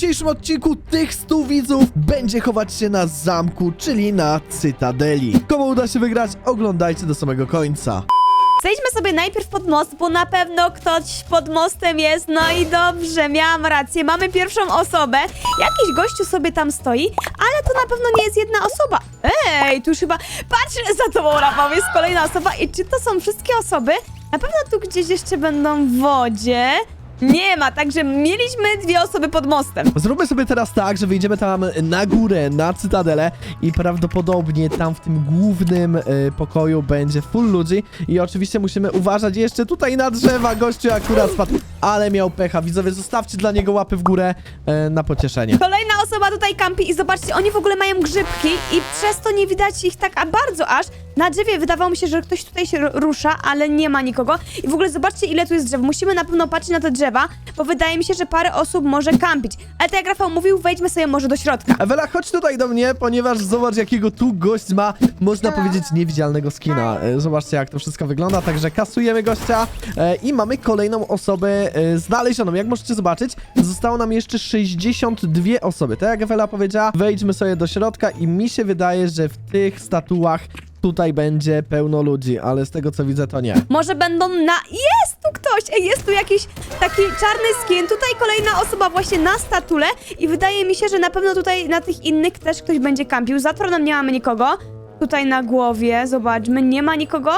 dzisiejszym odcinku tych 100 widzów będzie chować się na zamku, czyli na Cytadeli. Komu uda się wygrać, oglądajcie do samego końca. Zejdźmy sobie najpierw pod most, bo na pewno ktoś pod mostem jest. No i dobrze, miałam rację. Mamy pierwszą osobę. Jakiś gościu sobie tam stoi, ale to na pewno nie jest jedna osoba. Ej, tu już chyba... Patrz, za tobą, Rafał, jest kolejna osoba. I czy to są wszystkie osoby? Na pewno tu gdzieś jeszcze będą w wodzie. Nie ma, także mieliśmy dwie osoby pod mostem. Zróbmy sobie teraz tak, że wyjdziemy tam na górę, na Cytadelę i prawdopodobnie tam w tym głównym e, pokoju będzie full ludzi. I oczywiście musimy uważać jeszcze tutaj na drzewa, gościu akurat spadł, ale miał pecha. Widzowie, zostawcie dla niego łapy w górę e, na pocieszenie. Kolejna osoba tutaj kampi i zobaczcie, oni w ogóle mają grzybki i przez to nie widać ich tak a bardzo aż. Na drzewie wydawało mi się, że ktoś tutaj się ru- rusza, ale nie ma nikogo. I w ogóle zobaczcie, ile tu jest drzew. Musimy na pewno patrzeć na te drzewa, bo wydaje mi się, że parę osób może kampić. Ale tak jak Rafał mówił, wejdźmy sobie może do środka. Ewela, chodź tutaj do mnie, ponieważ zobacz, jakiego tu gość ma, można powiedzieć, niewidzialnego skina. E, Zobaczcie, jak to wszystko wygląda, także kasujemy gościa e, i mamy kolejną osobę e, znalezioną. Jak możecie zobaczyć, zostało nam jeszcze 62 osoby. Tak jak Ewela powiedziała, wejdźmy sobie do środka i mi się wydaje, że w tych statuach tutaj będzie pełno ludzi, ale z tego co widzę, to nie. Może będą na... Jest tu ktoś! Ej, jest tu jakiś taki czarny skin. Tutaj kolejna osoba właśnie na statule i wydaje mi się, że na pewno tutaj na tych innych też ktoś będzie kampił. Za tronem nie mamy nikogo. Tutaj na głowie, zobaczmy, nie ma nikogo.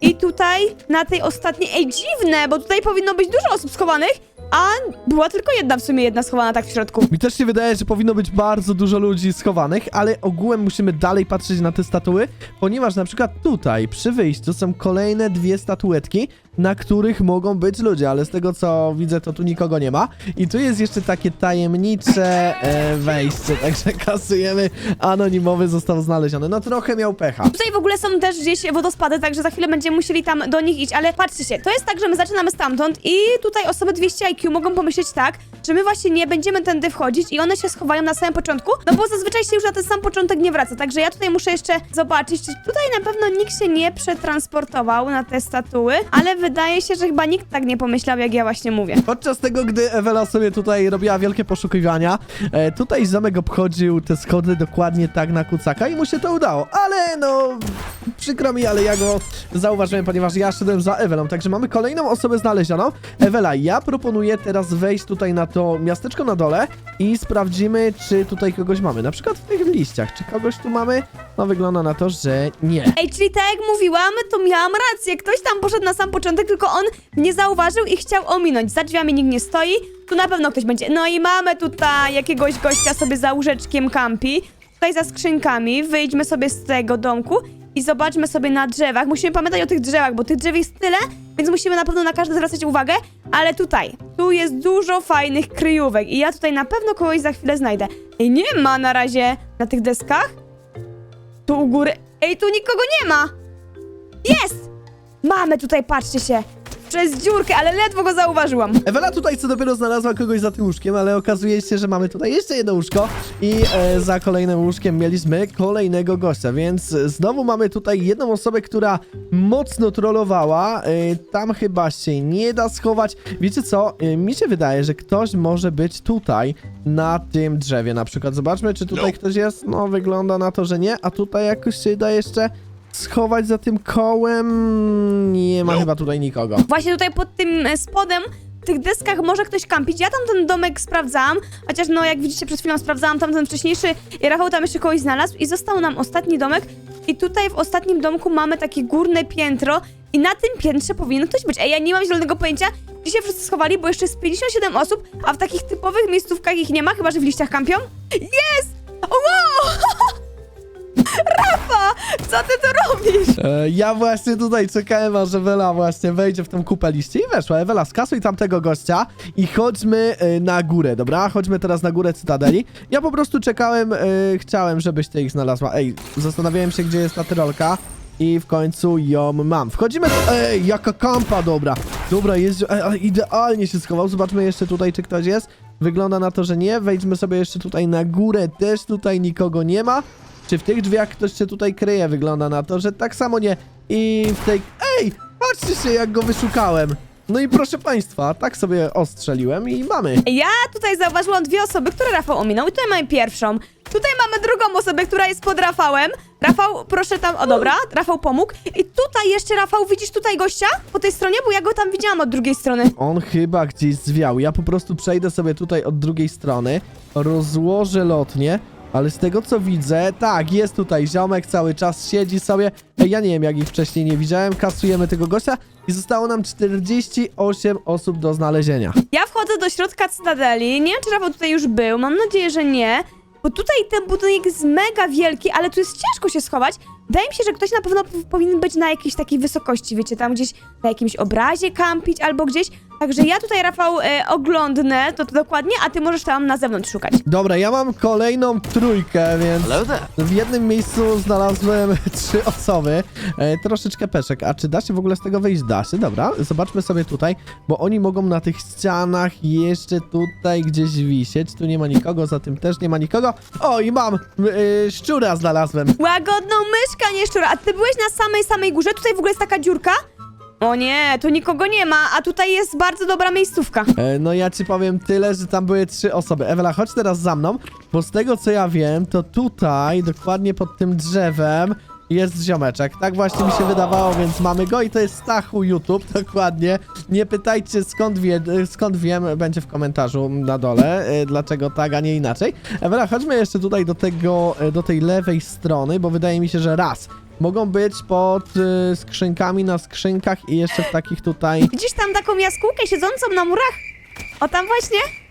I tutaj na tej ostatniej... Ej, dziwne, bo tutaj powinno być dużo osób schowanych, a była tylko jedna w sumie, jedna schowana tak w środku. Mi też się wydaje, że powinno być bardzo dużo ludzi schowanych, ale ogółem musimy dalej patrzeć na te statuły, ponieważ na przykład tutaj przy wyjściu są kolejne dwie statuetki, na których mogą być ludzie, ale z tego co widzę, to tu nikogo nie ma. I tu jest jeszcze takie tajemnicze e, wejście, także kasujemy. Anonimowy został znaleziony. No trochę miał pecha. Tutaj w ogóle są też gdzieś wodospady, także za chwilę będziemy musieli tam do nich iść, ale patrzcie się, to jest tak, że my zaczynamy stamtąd i tutaj osoby 200 IQ mogą pomyśleć tak, że my właśnie nie będziemy tędy wchodzić i one się schowają na samym początku, no bo zazwyczaj się już na ten sam początek nie wraca, także ja tutaj muszę jeszcze zobaczyć, czy tutaj na pewno nikt się nie przetransportował na te statuły, ale wydaje się, że chyba nikt tak nie pomyślał, jak ja właśnie mówię. Podczas tego, gdy Ewela sobie tutaj robiła wielkie poszukiwania, e, tutaj zamek obchodził te schody dokładnie tak na kucaka i mu się to udało, ale no, przykro mi, ale ja go zauważyłem, ponieważ ja szedłem za Ewelą, także mamy kolejną osobę znalezioną. Ewela, ja proponuję teraz wejść tutaj na to miasteczko na dole i sprawdzimy, czy tutaj kogoś mamy, na przykład w tych liściach, czy kogoś tu mamy? No wygląda na to, że nie. Ej, czyli tak jak mówiłam, to miałam rację. Ktoś tam poszedł na sam początek, tylko on nie zauważył i chciał ominąć. Za drzwiami nikt nie stoi, tu na pewno ktoś będzie. No i mamy tutaj jakiegoś gościa sobie za łóżeczkiem kampi. Tutaj za skrzynkami. Wyjdźmy sobie z tego domku i zobaczmy sobie na drzewach. Musimy pamiętać o tych drzewach, bo tych drzew jest tyle, więc musimy na pewno na każde zwracać uwagę. Ale tutaj, tu jest dużo fajnych kryjówek i ja tutaj na pewno kogoś za chwilę znajdę. Ej, nie ma na razie na tych deskach. Tu u góry. Ej, tu nikogo nie ma! Jest! Mamy tutaj, patrzcie się. Przez dziurkę, ale ledwo go zauważyłam. Ewela tutaj co dopiero znalazła kogoś za tym łóżkiem, ale okazuje się, że mamy tutaj jeszcze jedno łóżko i e, za kolejnym łóżkiem mieliśmy kolejnego gościa, więc znowu mamy tutaj jedną osobę, która mocno trollowała. E, tam chyba się nie da schować. Wiecie co? E, mi się wydaje, że ktoś może być tutaj na tym drzewie na przykład. Zobaczmy, czy tutaj ktoś jest. No, wygląda na to, że nie, a tutaj jakoś się da jeszcze schować za tym kołem. Nie ma chyba tutaj nikogo. Właśnie tutaj pod tym e, spodem, w tych deskach może ktoś kampić. Ja tam ten domek sprawdzałam, chociaż no jak widzicie przed chwilą sprawdzałam tamten wcześniejszy i Rafał tam jeszcze kogoś znalazł i został nam ostatni domek i tutaj w ostatnim domku mamy takie górne piętro i na tym piętrze powinien ktoś być. Ej, ja nie mam zielonego pojęcia, gdzie się wszyscy schowali, bo jeszcze jest 57 osób, a w takich typowych miejscówkach ich nie ma, chyba że w liściach kampią. Jest! O, wow! Rafa! Co ty tu robisz? E, ja właśnie tutaj czekałem, aż Ewela właśnie wejdzie w tą kupę liści i weszła. Ewela, skasuj tamtego gościa i chodźmy e, na górę, dobra? Chodźmy teraz na górę Cytadeli. Ja po prostu czekałem, e, chciałem, żebyś ty ich znalazła. Ej, zastanawiałem się, gdzie jest ta tyrolka. I w końcu ją mam. Wchodzimy. Ej, jaka kampa, dobra. Dobra, jest. Ale idealnie się schował. Zobaczmy jeszcze tutaj, czy ktoś jest. Wygląda na to, że nie. Wejdźmy sobie jeszcze tutaj na górę. Też tutaj nikogo nie ma. Czy w tych drzwiach ktoś się tutaj kryje? Wygląda na to, że tak samo nie. I w tej... Ej! Patrzcie się, jak go wyszukałem. No i proszę państwa, tak sobie ostrzeliłem i mamy. Ja tutaj zauważyłam dwie osoby, które Rafał ominął i tutaj mamy pierwszą. Tutaj mamy drugą osobę, która jest pod Rafałem. Rafał, proszę tam, o dobra, Rafał pomógł. I tutaj jeszcze, Rafał, widzisz tutaj gościa? Po tej stronie, bo ja go tam widziałam od drugiej strony. On chyba gdzieś zwiał. Ja po prostu przejdę sobie tutaj od drugiej strony, rozłożę lotnie, ale z tego co widzę, tak, jest tutaj ziomek cały czas, siedzi sobie. Ja nie wiem, jak ich wcześniej nie widziałem. Kasujemy tego gościa i zostało nam 48 osób do znalezienia. Ja wchodzę do środka Cytadeli. Nie wiem, czy Rafał tutaj już był. Mam nadzieję, że nie. Bo tutaj ten budynek jest mega wielki, ale tu jest ciężko się schować. Wydaje mi się, że ktoś na pewno powinien być na jakiejś takiej wysokości, wiecie, tam gdzieś na jakimś obrazie kampić albo gdzieś. Także ja tutaj, Rafał, e, oglądnę to, to dokładnie, a ty możesz tam na zewnątrz szukać. Dobra, ja mam kolejną trójkę, więc Hello there. w jednym miejscu znalazłem trzy osoby. E, troszeczkę peszek. A czy da się w ogóle z tego wyjść? Da się, dobra. Zobaczmy sobie tutaj, bo oni mogą na tych ścianach jeszcze tutaj gdzieś wisieć. Tu nie ma nikogo, za tym też nie ma nikogo. O, i mam! E, szczura znalazłem. Łagodną myszka, nie szczura. A ty byłeś na samej, samej górze? Tutaj w ogóle jest taka dziurka? O nie, tu nikogo nie ma, a tutaj jest bardzo dobra miejscówka. E, no ja ci powiem tyle, że tam były trzy osoby. Ewela, chodź teraz za mną, bo z tego co ja wiem, to tutaj, dokładnie pod tym drzewem, jest ziomeczek. Tak właśnie mi się wydawało, więc mamy go i to jest Stachu YouTube, dokładnie. Nie pytajcie skąd, wie, skąd wiem, będzie w komentarzu na dole, e, dlaczego tak, a nie inaczej. Ewela, chodźmy jeszcze tutaj do tego, e, do tej lewej strony, bo wydaje mi się, że raz, mogą być pod e, skrzynkami na skrzynkach i jeszcze w takich tutaj... Widzisz tam taką jaskółkę siedzącą na murach? O tam właśnie?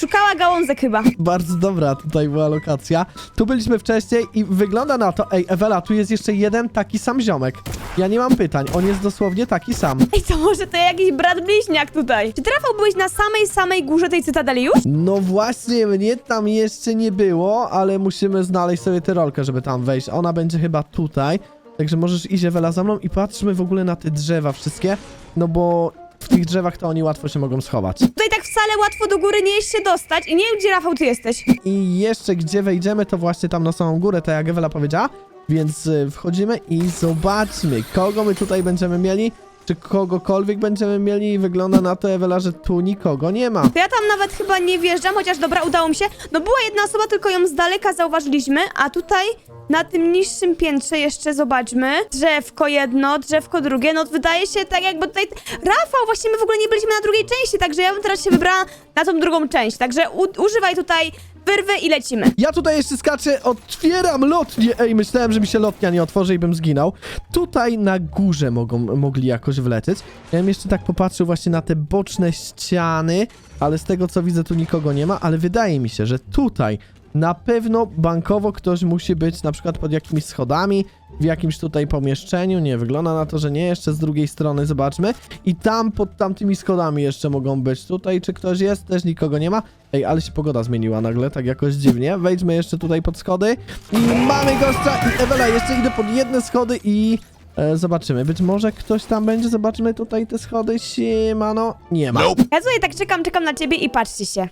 Szukała gałązek chyba. Bardzo dobra tutaj była lokacja. Tu byliśmy wcześniej i wygląda na to... Ej, Ewela, tu jest jeszcze jeden taki sam ziomek. Ja nie mam pytań, on jest dosłownie taki sam. Ej, to może to jakiś brat bliźniak tutaj. Czy ty, Rafał, byłeś na samej, samej górze tej cytadeli już? No właśnie, mnie tam jeszcze nie było, ale musimy znaleźć sobie tę rolkę, żeby tam wejść. Ona będzie chyba tutaj. Także możesz iść, Ewela, za mną i patrzmy w ogóle na te drzewa wszystkie. No bo w tych drzewach to oni łatwo się mogą schować. Tutaj tak wcale łatwo do góry nie jest się dostać i nie wiem, gdzie, Rafał, ty jesteś. I jeszcze gdzie wejdziemy, to właśnie tam na samą górę, tak jak Ewela powiedziała. Więc y, wchodzimy i zobaczmy, kogo my tutaj będziemy mieli. Czy kogokolwiek będziemy mieli i wygląda na to, Ewela, że tu nikogo nie ma. To ja tam nawet chyba nie wjeżdżam, chociaż dobra, udało mi się. No była jedna osoba, tylko ją z daleka zauważyliśmy, a tutaj na tym niższym piętrze jeszcze zobaczmy. Drzewko jedno, drzewko drugie, no wydaje się tak jakby tutaj... Rafał, właśnie my w ogóle nie byliśmy na drugiej części, także ja bym teraz się wybrała na tą drugą część. Także używaj tutaj wyrwy i lecimy. Ja tutaj jeszcze skaczę, otwieram lotnię. Ej, myślałem, że mi się lotnia nie otworzy i bym zginął. Tutaj na górze mogą, mogli jakoś wlecieć. Ja bym jeszcze tak popatrzył właśnie na te boczne ściany, ale z tego co widzę tu nikogo nie ma, ale wydaje mi się, że tutaj na pewno bankowo ktoś musi być na przykład pod jakimiś schodami, w jakimś tutaj pomieszczeniu. Nie, wygląda na to, że nie. Jeszcze z drugiej strony zobaczmy. I tam pod tamtymi schodami jeszcze mogą być. Tutaj czy ktoś jest? Też nikogo nie ma. Ej, ale się pogoda zmieniła nagle, tak jakoś dziwnie. Wejdźmy jeszcze tutaj pod schody. I mamy gościa! I Ewela, jeszcze idę pod jedne schody i... E, zobaczymy, być może ktoś tam będzie. Zobaczmy tutaj te schody. Siemano. Nie ma. Ja tutaj tak czekam, czekam na ciebie i patrzcie się.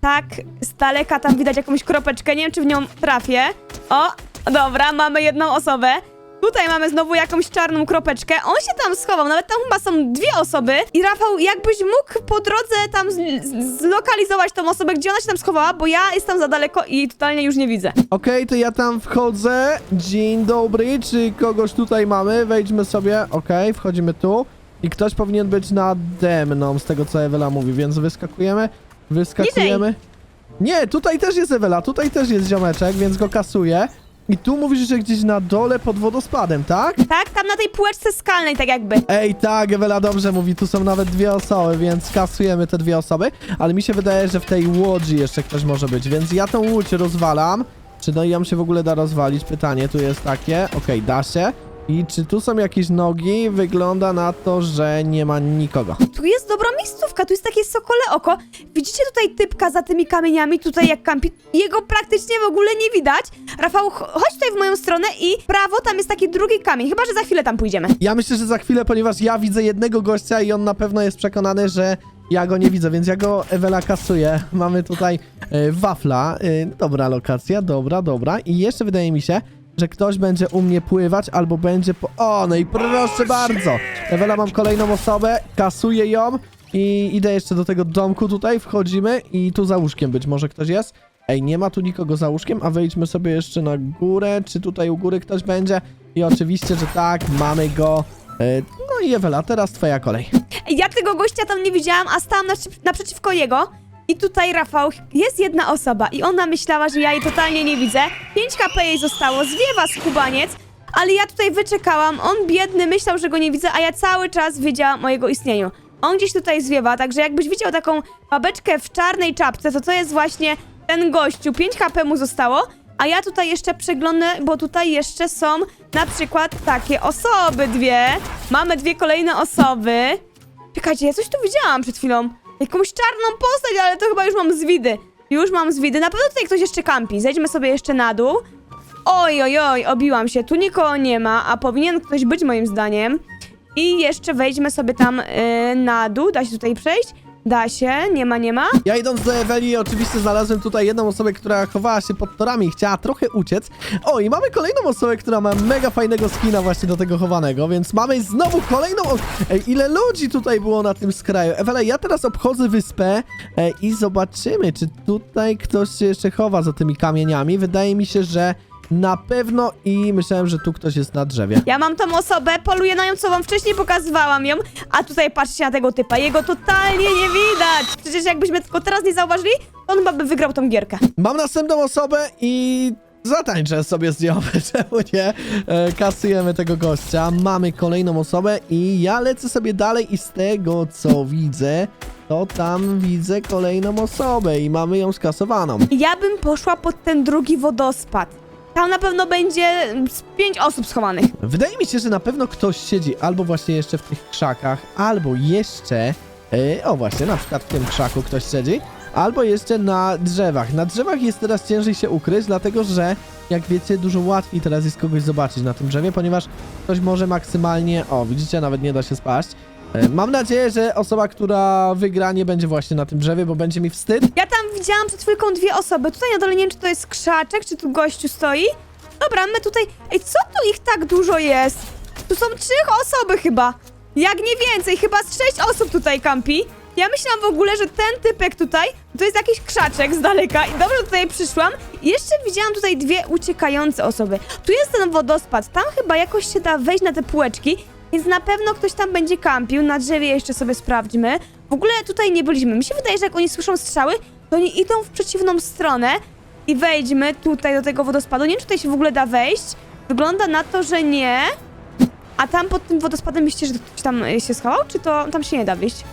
Tak, z daleka tam widać jakąś kropeczkę, nie wiem czy w nią trafię. O, dobra, mamy jedną osobę. Tutaj mamy znowu jakąś czarną kropeczkę. On się tam schował, nawet tam chyba są dwie osoby. I Rafał, jakbyś mógł po drodze tam zlokalizować tą osobę, gdzie ona się tam schowała, bo ja jestem za daleko i totalnie już nie widzę. Okej, to ja tam wchodzę. Dzień dobry, czy kogoś tutaj mamy? Wejdźmy sobie. Okej, wchodzimy tu. I ktoś powinien być nade mną, z tego co Ewela mówi, więc wyskakujemy. Wyskakujemy. Nie, tutaj też jest Ewela, tutaj też jest ziomeczek, więc go kasuję. I tu mówisz, że gdzieś na dole pod wodospadem, tak? Tak, tam na tej półeczce skalnej tak jakby. Ej, tak, Ewela dobrze mówi, tu są nawet dwie osoby, więc kasujemy te dwie osoby, ale mi się wydaje, że w tej łodzi jeszcze ktoś może być, więc ja tą łódź rozwalam. Czy no i ją się w ogóle da rozwalić? Pytanie tu jest takie, okej, da się. I czy tu są jakieś nogi? Wygląda na to, że nie ma nikogo. Tu jest dobra miejscówka, tu jest takie sokole oko. Widzicie tutaj typka za tymi kamieniami, tutaj jak kampi? Jego praktycznie w ogóle nie widać. Rafał, ch- chodź tutaj w moją stronę i prawo tam jest taki drugi kamień, chyba że za chwilę tam pójdziemy. Ja myślę, że za chwilę, ponieważ ja widzę jednego gościa i on na pewno jest przekonany, że ja go nie widzę, więc ja go Ewela kasuję. Mamy tutaj e, wafla. E, dobra lokacja, dobra, dobra. I jeszcze wydaje mi się, że ktoś będzie u mnie pływać albo będzie po... O, no i proszę bardzo. Ewela, mam kolejną osobę, kasuję ją i idę jeszcze do tego domku tutaj, wchodzimy i tu za łóżkiem być może ktoś jest. Ej, nie ma tu nikogo za łóżkiem, a wejdźmy sobie jeszcze na górę, czy tutaj u góry ktoś będzie. I oczywiście, że tak, mamy go. E, No i Ewela, teraz twoja kolej. Ej, Ja tego gościa tam nie widziałam, a stałam naprzeciwko jego. I tutaj, Rafał, jest jedna osoba i ona myślała, że ja jej totalnie nie widzę. 5 HP jej zostało, zwiewa skubaniec, ale ja tutaj wyczekałam. On biedny myślał, że go nie widzę, a ja cały czas wiedziałam o jego istnieniu. On gdzieś tutaj zwiewa, także jakbyś widział taką babeczkę w czarnej czapce, to to jest właśnie ten gościu. 5 HP mu zostało, a ja tutaj jeszcze przeglądnę, bo tutaj jeszcze są na przykład takie osoby dwie. Mamy dwie kolejne osoby. Czekajcie, ja coś tu widziałam przed chwilą. Jakąś czarną postać, ale to chyba już mam z widy. Już mam z widy. Na pewno tutaj ktoś jeszcze kampi. Zejdźmy sobie jeszcze na dół. Oj, oj, oj, obiłam się. Tu nikogo nie ma, a powinien ktoś być moim zdaniem. I jeszcze wejdźmy sobie tam yy, na dół. Da się tutaj przejść? Da się, nie ma, nie ma. Ja idąc do Eweli, oczywiście znalazłem tutaj jedną osobę, która chowała się pod torami i chciała trochę uciec. O, i mamy kolejną osobę, która ma mega fajnego skina właśnie do tego chowanego, więc mamy znowu kolejną... Ej, ile ludzi tutaj było na tym skraju. Ewela, ja teraz obchodzę wyspę e, i zobaczymy, czy tutaj ktoś się jeszcze chowa za tymi kamieniami. Wydaje mi się, że na pewno i myślałem, że tu ktoś jest na drzewie. Ja mam tą osobę, poluję na nią, co wam wcześniej pokazywałam ją, a tutaj patrzcie na tego typa, jego totalnie nie widać. Przecież jakbyśmy tylko teraz nie zauważyli, to on chyba by wygrał tą gierkę. Mam następną osobę i zatańczę sobie z nią, czemu nie? E, kasujemy tego gościa, mamy kolejną osobę i ja lecę sobie dalej i z tego co widzę, to tam widzę kolejną osobę i mamy ją skasowaną. Ja bym poszła pod ten drugi wodospad. Tam na pewno będzie z pięć osób schowanych. Wydaje mi się, że na pewno ktoś siedzi albo właśnie jeszcze w tych krzakach, albo jeszcze, e, o właśnie, na przykład w tym krzaku ktoś siedzi, albo jeszcze na drzewach. Na drzewach jest teraz ciężej się ukryć, dlatego że, jak wiecie, dużo łatwiej teraz jest kogoś zobaczyć na tym drzewie, ponieważ ktoś może maksymalnie, o widzicie, nawet nie da się spaść. E, Mam nadzieję, że osoba, która wygra, nie będzie właśnie na tym drzewie, bo będzie mi wstyd. Ja tam widziałam przed chwilką dwie osoby. Tutaj na dole nie wiem, czy to jest krzaczek, czy tu gościu stoi. Dobra, my tutaj... Ej, co tu ich tak dużo jest? Tu są trzy osoby chyba. Jak nie więcej, chyba z sześć osób tutaj kampi. Ja myślałam w ogóle, że ten typek tutaj to jest jakiś krzaczek z daleka i dobrze tutaj przyszłam. Jeszcze widziałam tutaj dwie uciekające osoby. Tu jest ten wodospad, tam chyba jakoś się da wejść na te półeczki, więc na pewno ktoś tam będzie kampił. Na drzewie jeszcze sobie sprawdźmy. W ogóle tutaj nie byliśmy. Mi się wydaje, że jak oni słyszą strzały, to oni idą w przeciwną stronę i wejdźmy tutaj do tego wodospadu. Nie wiem, czy tutaj się w ogóle da wejść. Wygląda na to, że nie. A tam pod tym wodospadem myślicie, że ktoś tam y, się schował, czy to tam się nie da wyjść?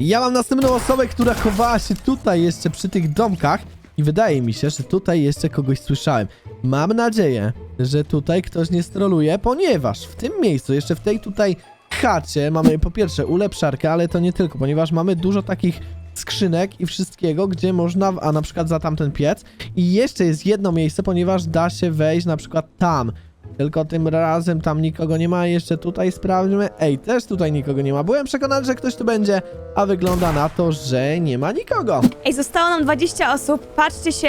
Ja mam następną osobę, która chowała się tutaj jeszcze przy tych domkach i wydaje mi się, że tutaj jeszcze kogoś słyszałem. Mam nadzieję, że tutaj ktoś nie stroluje, ponieważ w tym miejscu, jeszcze w tej tutaj chacie mamy po pierwsze ulepszarkę, ale to nie tylko, ponieważ mamy dużo takich skrzynek i wszystkiego, gdzie można, a na przykład za tamten piec i jeszcze jest jedno miejsce, ponieważ da się wejść na przykład tam. Tylko tym razem tam nikogo nie ma, jeszcze tutaj sprawdźmy. Ej, też tutaj nikogo nie ma. Byłem przekonany, że ktoś tu będzie, a wygląda na to, że nie ma nikogo. Ej, zostało nam 20 osób. Patrzcie się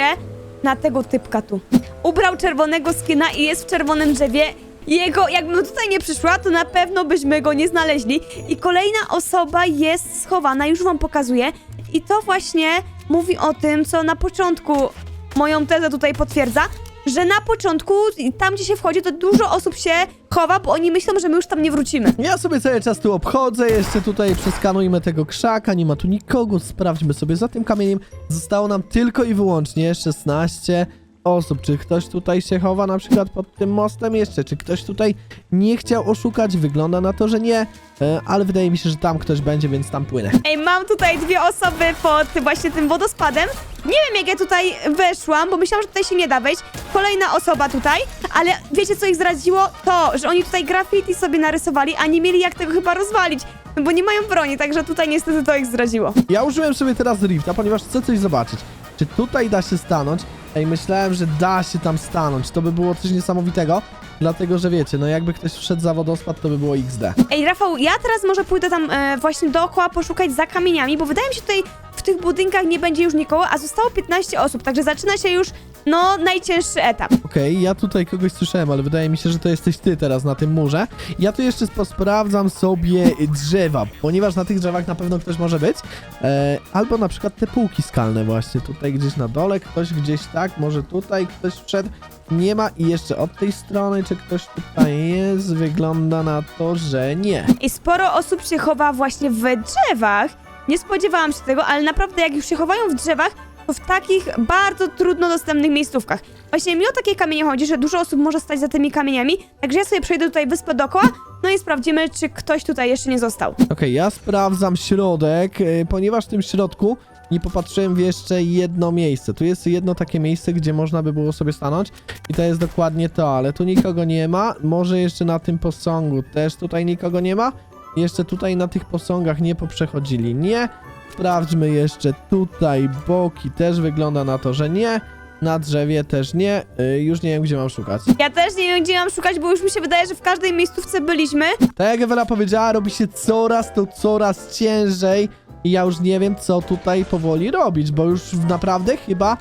na tego typka tu. Ubrał czerwonego skina i jest w czerwonym drzewie. Jego, jakbym tutaj nie przyszła, to na pewno byśmy go nie znaleźli. I kolejna osoba jest schowana, już wam pokazuję. I to właśnie mówi o tym, co na początku moją tezę tutaj potwierdza, że na początku, tam gdzie się wchodzi, to dużo osób się chowa, bo oni myślą, że my już tam nie wrócimy. Ja sobie cały czas tu obchodzę, jeszcze tutaj przeskanujmy tego krzaka, nie ma tu nikogo, sprawdźmy sobie za tym kamieniem. Zostało nam tylko i wyłącznie 16 osób. Czy ktoś tutaj się chowa na przykład pod tym mostem jeszcze? Czy ktoś tutaj nie chciał oszukać? Wygląda na to, że nie, e, ale wydaje mi się, że tam ktoś będzie, więc tam płynę. Ej, mam tutaj dwie osoby pod właśnie tym wodospadem. Nie wiem, jak ja tutaj weszłam, bo myślałam, że tutaj się nie da wejść. Kolejna osoba tutaj, ale wiecie, co ich zdradziło? To, że oni tutaj graffiti sobie narysowali, a nie mieli jak tego chyba rozwalić, bo nie mają broni, także tutaj niestety to ich zdradziło. Ja użyłem sobie teraz Rifta, ponieważ chcę coś zobaczyć. Czy tutaj da się stanąć? Ej, myślałem, że da się tam stanąć. To by było coś niesamowitego, dlatego że wiecie, no jakby ktoś wszedł za wodospad, to by było XD. Ej, Rafał, ja teraz może pójdę tam e, właśnie dookoła poszukać za kamieniami, bo wydaje mi się tutaj w tych budynkach nie będzie już nikogo, a zostało 15 osób, także zaczyna się już no, najcięższy etap. Okej, ja tutaj kogoś słyszałem, ale wydaje mi się, że to jesteś ty teraz na tym murze. Ja tu jeszcze posprawdzam sobie drzewa, ponieważ na tych drzewach na pewno ktoś może być. E, albo na przykład te półki skalne właśnie, tutaj gdzieś na dole, ktoś gdzieś tak, może tutaj ktoś wszedł. Nie ma i jeszcze od tej strony, czy ktoś tutaj jest? Wygląda na to, że nie. I sporo osób się chowa właśnie w drzewach. Nie spodziewałam się tego, ale naprawdę jak już się chowają w drzewach, w takich bardzo trudno dostępnych miejscówkach. Właśnie mi o takie kamienie chodzi, że dużo osób może stać za tymi kamieniami, także ja sobie przejdę tutaj wyspę dookoła, no i sprawdzimy, czy ktoś tutaj jeszcze nie został. Okej, ja sprawdzam środek, y, ponieważ w tym środku nie popatrzyłem w jeszcze jedno miejsce. Tu jest jedno takie miejsce, gdzie można by było sobie stanąć i to jest dokładnie to, ale tu nikogo nie ma. Może jeszcze na tym posągu też tutaj nikogo nie ma. Jeszcze tutaj na tych posągach nie poprzechodzili. Nie. Sprawdźmy jeszcze tutaj boki. Też wygląda na to, że nie. Na drzewie też nie. Y, już nie wiem, gdzie mam szukać. Ja też nie wiem, gdzie mam szukać, bo już mi się wydaje, że w każdej miejscówce byliśmy. Tak jak Ewela powiedziała, robi się coraz to coraz ciężej i ja już nie wiem, co tutaj powoli robić, bo już naprawdę chyba.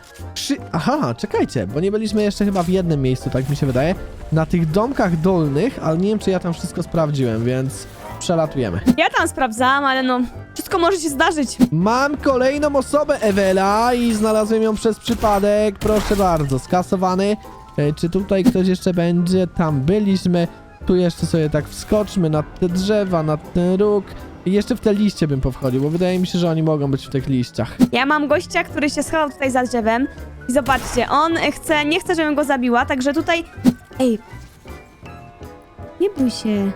Aha, czekajcie, bo nie byliśmy jeszcze chyba w jednym miejscu, tak mi się wydaje, na tych domkach dolnych, ale nie wiem, czy ja tam wszystko sprawdziłem, więc przelatujemy. Ja tam sprawdzałam, ale no, wszystko może się zdarzyć. Mam kolejną osobę, Ewela, i znalazłem ją przez przypadek, proszę bardzo, skasowany. E, Czy tutaj ktoś jeszcze będzie? Tam byliśmy. Tu jeszcze sobie tak wskoczmy na te drzewa, na ten róg. I jeszcze w te liście bym powchodził, bo wydaje mi się, że oni mogą być w tych liściach. Ja mam gościa, który się schował tutaj za drzewem. I zobaczcie, on chce, nie chce, żebym go zabiła, także tutaj... Ej. Nie bój się.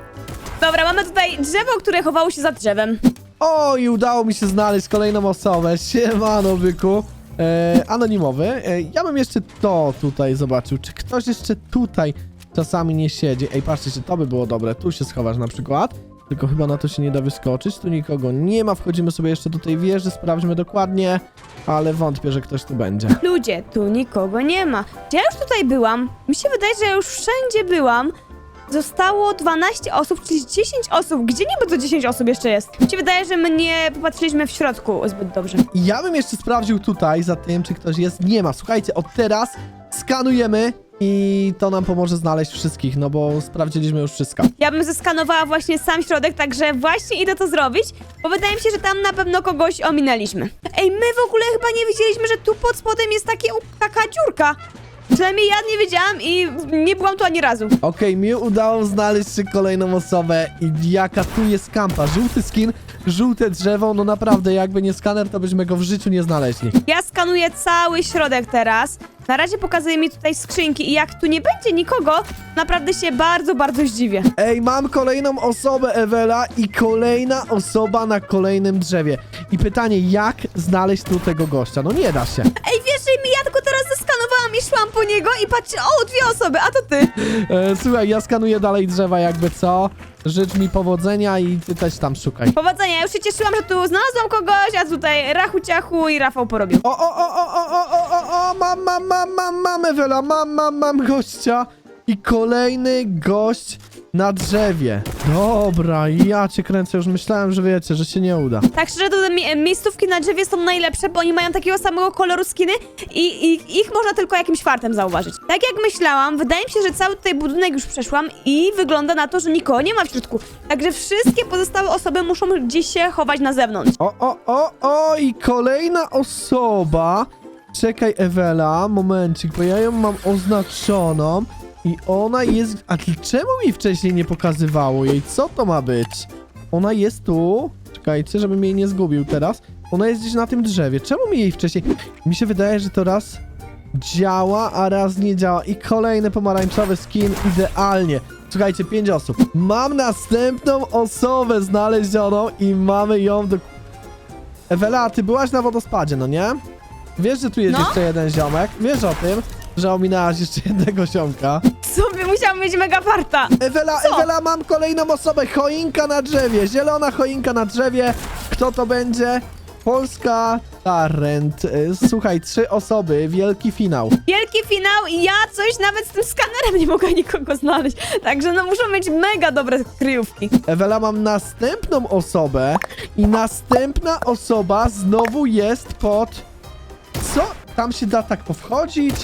Dobra, mamy tutaj drzewo, które chowało się za drzewem. O, i udało mi się znaleźć kolejną osobę. Siemano, byku. E, anonimowy. E, ja bym jeszcze to tutaj zobaczył. Czy ktoś jeszcze tutaj czasami nie siedzi? Ej, patrzcie, czy to by było dobre. Tu się schowasz na przykład. Tylko chyba na to się nie da wyskoczyć. Tu nikogo nie ma. Wchodzimy sobie jeszcze do tej wieży. Sprawdźmy dokładnie. Ale wątpię, że ktoś tu będzie. Ludzie, tu nikogo nie ma. Czy ja już tutaj byłam? Mi się wydaje, że ja już wszędzie byłam. Zostało 12 osób, czyli 10 osób. Gdzie niby to 10 osób jeszcze jest? Mi się wydaje, że my nie popatrzyliśmy w środku zbyt dobrze. Ja bym jeszcze sprawdził tutaj za tym, czy ktoś jest. Nie ma. Słuchajcie, od teraz skanujemy i to nam pomoże znaleźć wszystkich, no bo sprawdziliśmy już wszystko. Ja bym zeskanowała właśnie sam środek, także właśnie idę to zrobić, bo wydaje mi się, że tam na pewno kogoś ominęliśmy. Ej, my w ogóle chyba nie wiedzieliśmy, że tu pod spodem jest takie, taka dziurka. Przynajmniej ja nie wiedziałam i nie byłam tu ani razu. Okej, mi udało znaleźć się kolejną osobę i jaka tu jest kampa. Żółty skin, żółte drzewo, no naprawdę, jakby nie skaner, to byśmy go w życiu nie znaleźli. Ja skanuję cały środek teraz. Na razie pokazuje mi tutaj skrzynki i jak tu nie będzie nikogo, naprawdę się bardzo, bardzo zdziwię. Ej, mam kolejną osobę, Ewela, i kolejna osoba na kolejnym drzewie. I pytanie, jak znaleźć tu tego gościa? No nie da się. Ej, wiesz, że mi ja tylko szłam i szłam po niego i patrzę, o, dwie osoby, a to ty. E, słuchaj, ja skanuję dalej drzewa jakby co. Życz mi powodzenia i ty też tam szukaj. Powodzenia, ja już się cieszyłam, że tu znalazłam kogoś, a tutaj rachu ciachu i Rafał porobił. O, o, o, o, o, o, o, o, mam, mam, mam, mam, mam, Ewela, mam, mam, mam gościa. I kolejny gość na drzewie. Dobra, ja cię kręcę, już myślałem, że wiecie, że się nie uda. Tak szczerze, to te mi miejscówki na drzewie są najlepsze, bo oni mają takiego samego koloru skiny i, i ich można tylko jakimś fartem zauważyć. Tak jak myślałam, wydaje mi się, że cały tutaj budynek już przeszłam i wygląda na to, że nikogo nie ma w środku. Także wszystkie pozostałe osoby muszą gdzieś się chować na zewnątrz. O, o, o, o, i kolejna osoba. Czekaj, Ewela, momencik, bo ja ją mam oznaczoną i ona jest... A czemu mi wcześniej nie pokazywało jej? Co to ma być? Ona jest tu. Czekajcie, żebym jej nie zgubił teraz. Ona jest gdzieś na tym drzewie. Czemu mi jej wcześniej... Mi się wydaje, że to raz działa, a raz nie działa. I kolejny pomarańczowy skin idealnie. Słuchajcie, pięć osób. Mam następną osobę znalezioną i mamy ją do... Ewela, ty byłaś na wodospadzie, no nie? Wiesz, że tu jest No. jeszcze jeden ziomek? Wiesz o tym, że ominęłaś jeszcze jednego ziomka? Sobie musiałam mieć mega farta. Ewela, Co? Ewela, mam kolejną osobę. Choinka na drzewie. Zielona choinka na drzewie. Kto to będzie? Polska Tarrent. Y, Słuchaj, trzy osoby, wielki finał. Wielki finał i ja coś nawet z tym skanerem nie mogę nikogo znaleźć. Także no muszą mieć mega dobre kryjówki. Ewela, mam następną osobę i następna osoba znowu jest pod... Co? Tam się da tak powchodzić?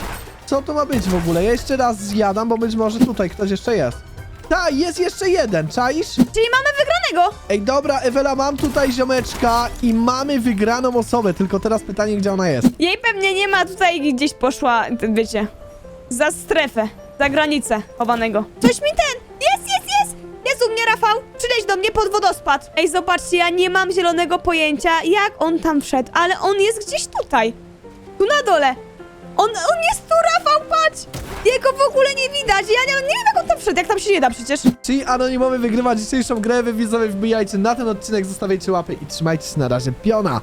Co to ma być w ogóle? Ja jeszcze raz zjadam, bo być może tutaj ktoś jeszcze jest. Ta, jest jeszcze jeden, czaisz? Czyli mamy wygranego! Ej, dobra, Ewela, mam tutaj ziomeczka i mamy wygraną osobę, tylko teraz pytanie, gdzie ona jest. Jej pewnie nie ma tutaj gdzieś poszła, wiecie, za strefę, za granicę chowanego. Coś mi ten! Jest, jest, jest! Jest u mnie Rafał! Przyleź do mnie pod wodospad! Ej, zobaczcie, ja nie mam zielonego pojęcia, jak on tam wszedł, ale on jest gdzieś tutaj. Tu na dole. On, on jest tu, Rafał, patrz! Jego w ogóle nie widać, ja nie, nie wiem jak on tam wszedł, jak tam się nie da przecież. Czyli Anonimowy wygrywa dzisiejszą grę, wy widzowie wbijajcie na ten odcinek, zostawiajcie łapy i trzymajcie się na razie, piona!